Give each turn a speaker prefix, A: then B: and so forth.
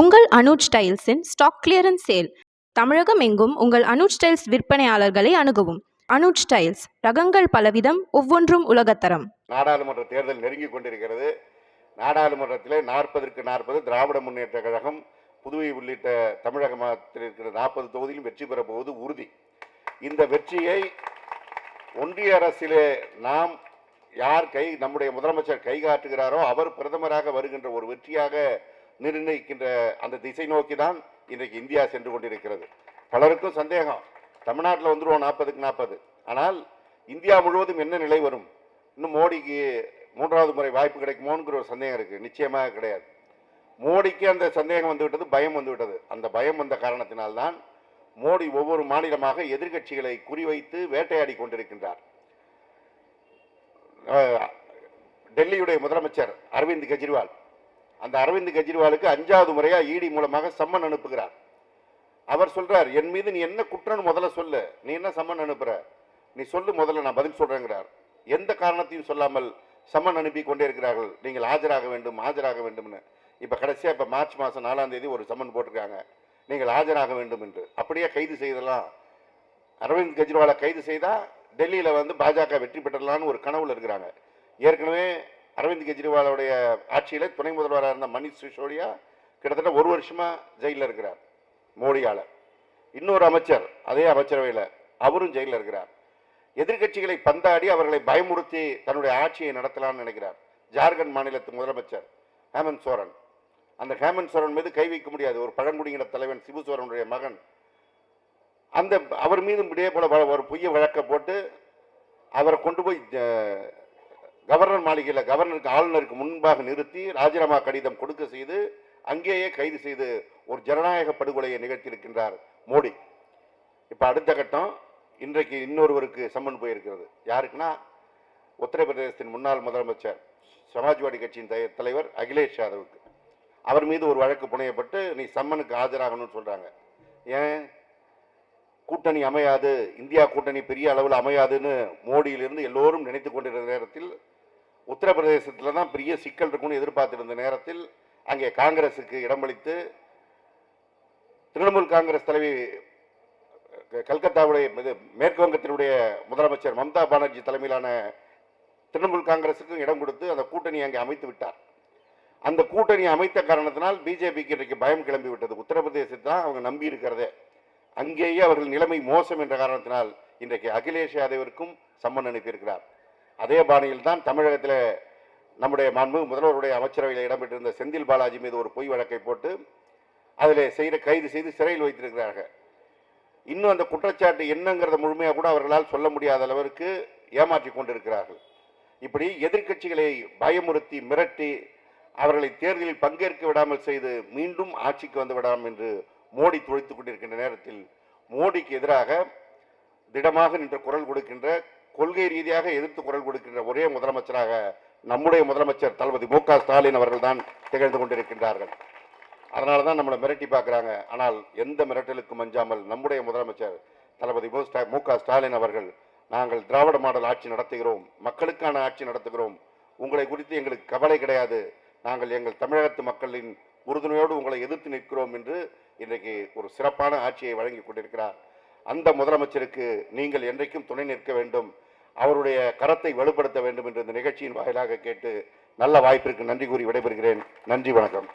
A: உங்கள் அனுஜ் ஸ்டைல்ஸின் stock clearance sale. Tamilagam எங்கும் உங்கள் அனுஜ் ஸ்டைல்ஸ் விற்பனையாளர்களை அணுகவும். அனுஜ் ஸ்டைல்ஸ் ரகங்கள் பலவிதம் ஒவ்வொன்றும் உலகத்தரம்.
B: நாடாளுமன்ற தேர்தல் நெருங்கி கொண்டிருக்கிறது. நாடாளுமன்றத்தில் நாற்பதற்கு நாற்பது திராவிட முன்னேற்ற கழகம் புதுவை உள்ளிட்ட தமிழக மாநிலத்தில் இருக்கிற நாற்பது தொகுதியிலும் வெற்றி பெறப் போவது உறுதி. இந்த வெற்றியை ஒன்றிய அரசிலே நாம் யார் கை நம்முடைய முதலமைச்சர் கை காட்டுகிறாரோ அவர் பிரதமராக வருகின்ற ஒரு வெற்றியாக நிர்ணயிக்கின்ற அந்த திசை நோக்கி தான் இன்றைக்கு இந்தியா சென்று கொண்டிருக்கிறது. பலருக்கும் சந்தேகம். தமிழ்நாட்டில் வந்துருவோம் நாற்பதுக்கு நாற்பது. ஆனால் இந்தியா முழுவதும் என்ன நிலை வரும்? இன்னும் மோடிக்கு மூன்றாவது முறை வாய்ப்பு கிடைக்குமோங்கிற ஒரு சந்தேகம் இருக்கு. நிச்சயமாக கிடையாது. மோடிக்கு அந்த சந்தேகம் வந்துவிட்டது பயம் வந்து விட்டது அந்த பயம் வந்த காரணத்தினால்தான் மோடி ஒவ்வொரு மாநிலமாக எதிர்க்கட்சிகளை குறிவைத்து வேட்டையாடி கொண்டிருக்கின்றார். டெல்லியுடைய முதலமைச்சர் அரவிந்த் கெஜ்ரிவால். அந்த அரவிந்த் கெஜ்ரிவாலுக்கு அஞ்சாவது முறையாக இடி மூலமாக சம்மன் அனுப்புகிறார். அவர் சொல்கிறார் என் மீது நீ என்ன குற்றம்னு முதல்ல சொல்லு. நீ என்ன சம்மன் அனுப்புகிற நீ சொல்லு முதல்ல நான் பதில் சொல்கிறேங்கிறார் எந்த காரணத்தையும் சொல்லாமல் சம்மன் அனுப்பி கொண்டே இருக்கிறார்கள். நீங்கள் ஆஜராக வேண்டும் ஆஜராக வேண்டும்னு. இப்போ கடைசியாக இப்போ மார்ச் மாதம் நாலாம் தேதி ஒரு சம்மன் போட்டிருக்காங்க. நீங்கள் ஆஜராக வேண்டும் என்று. அப்படியே கைது செய்தலாம். அரவிந்த் கெஜ்ரிவாலை கைது செய்தால் டெல்லியில் வந்து பாஜக வெற்றி பெற்றலாம்னு ஒரு கனவுல இருக்கிறாங்க. ஏற்கனவே அரவிந்த் கெஜ்ரிவாலுடைய ஆட்சியில் துணை முதல்வராக இருந்த மணிஷ் சிசோடியா கிட்டத்தட்ட ஒரு வருஷமாக ஜெயிலில் இருக்கிறார் மோடியால். இன்னொரு அமைச்சர் அதே அமைச்சரவையில் அவரும் ஜெயிலில் இருக்கிறார். எதிர்க்கட்சிகளை பந்தாடி அவர்களை பயமுறுத்தி தன்னுடைய ஆட்சியை நடத்தலாம்னு நினைக்கிறார். ஜார்க்கண்ட் மாநிலத்து முதலமைச்சர் ஹேமந்த் சோரன். அந்த ஹேமந்த் சோரன் மீது கை வைக்க முடியாது. ஒரு பழங்குடியின தலைவன் சிபு சோரனுடைய மகன். அந்த அவர் மீதும் இதே போல வ- ஒரு பொய்ய வழக்கை போட்டு அவரை கொண்டு போய் கவர்னர் மாளிகையில் கவர்னருக்கு ஆளுநருக்கு முன்பாக நிறுத்தி ராஜினாமா கடிதம் கொடுக்க செய்து அங்கேயே கைது செய்து ஒரு ஜனநாயக படுகொலையை நிகழ்த்தியிருக்கின்றார் மோடி. இப்போ அடுத்த கட்டம் இன்றைக்கு இன்னொருவருக்கு சம்மன் போயிருக்கிறது. யாருக்குன்னா உத்தரப்பிரதேசத்தின் முன்னாள் முதலமைச்சர் சமாஜ்வாடி கட்சியின் தலைவர் அகிலேஷ் யாதவுக்கு. அவர் மீது ஒரு வழக்கு புனையப்பட்டு நீ சம்மனுக்கு ஆஜராகணும்னு சொல்கிறாங்க ஏன்? கூட்டணி அமையாது. இந்தியா கூட்டணி பெரிய அளவில் அமையாதுன்னு மோடியிலிருந்து எல்லோரும் நினைத்து கொண்டிருந்த நேரத்தில் உத்தரப்பிரதேசத்தில் தான் பெரிய சிக்கல் இருக்கும்னு எதிர்பார்த்திருந்த நேரத்தில் அங்கே காங்கிரஸுக்கு இடமளித்து திரிணாமுல் காங்கிரஸ் தலைவி க- கல்கத்தாவுடைய இது மேற்கு வங்கத்தினுடைய முதலமைச்சர் மம்தா பானர்ஜி தலைமையிலான திரிணாமுல் காங்கிரஸுக்கும் இடம் கொடுத்து அந்த கூட்டணி அங்கே அமைத்து விட்டார். அந்த கூட்டணி அமைத்த காரணத்தினால் பிஜேபிக்கு இன்றைக்கு பயம் கிளம்பி விட்டது. உத்தரப்பிரதேசத்தை தான் அவங்க நம்பி இருக்கிறதே. அங்கேயே அவர்கள் நிலைமை மோசம் என்ற காரணத்தினால் இன்றைக்கு அகிலேஷ் யாதவிற்கும் சம்மன் அனுப்பியிருக்கிறார். அதே பாணியில் தான் தமிழகத்தில் நம்முடைய மாண்பு முதல்வருடைய அமைச்சரவையில் இடம்பெற்றிருந்த செந்தில் பாலாஜி மீது ஒரு பொய் வழக்கை போட்டு அதில் செய்த கைது செய்து சிறையில் வைத்திருக்கிறார்கள். இன்னும் அந்த குற்றச்சாட்டு என்னங்கிறத முழுமையாக கூட அவர்களால் சொல்ல முடியாத அளவிற்கு ஏமாற்றி கொண்டிருக்கிறார்கள். இப்படி எதிர்க்கட்சிகளை பயமுறுத்தி மிரட்டி அவர்களை தேர்தலில் பங்கேற்க விடாமல் செய்து மீண்டும் ஆட்சிக்கு வந்து விடாமல் என்று மோடி துளைத்துக் கொண்டிருக்கின்ற நேரத்தில் மோடிக்கு எதிராக திடமாக நின்ற குரல் கொடுக்கின்ற கொள்கை ரீதியாக எதிர்த்து குரல் கொடுக்கின்ற ஒரே முதலமைச்சராக நம்முடைய முதலமைச்சர் தளபதி மு க ஸ்டாலின் அவர்கள் தான் திகழ்ந்து கொண்டிருக்கின்றார்கள். அதனால தான் நம்மளை மிரட்டி பார்க்குறாங்க. ஆனால் எந்த மிரட்டலுக்கும் அஞ்சாமல் நம்முடைய முதலமைச்சர் தளபதி மு ஸ்டா- மு க ஸ்டாலின் அவர்கள் நாங்கள் திராவிட மாடல் ஆட்சி நடத்துகிறோம் மக்களுக்கான ஆட்சி நடத்துகிறோம் உங்களை குறித்து எங்களுக்கு கவலை கிடையாது நாங்கள் எங்கள் தமிழகத்து மக்களின் உறுதுணையோடு உங்களை எதிர்த்து நிற்கிறோம் என்று இன்றைக்கு ஒரு சிறப்பான ஆட்சியை வழங்கி கொண்டிருக்கிறார். அந்த முதலமைச்சருக்கு நீங்கள் என்றைக்கும் துணை நிற்க வேண்டும் அவருடைய கரத்தை வலுப்படுத்த வேண்டும் என்று இந்த நிகழ்ச்சியின் வாயிலாக கேட்டு நல்ல வாய்ப்பிற்கு நன்றி கூறி விடைபெறுகிறேன். நன்றி வணக்கம்.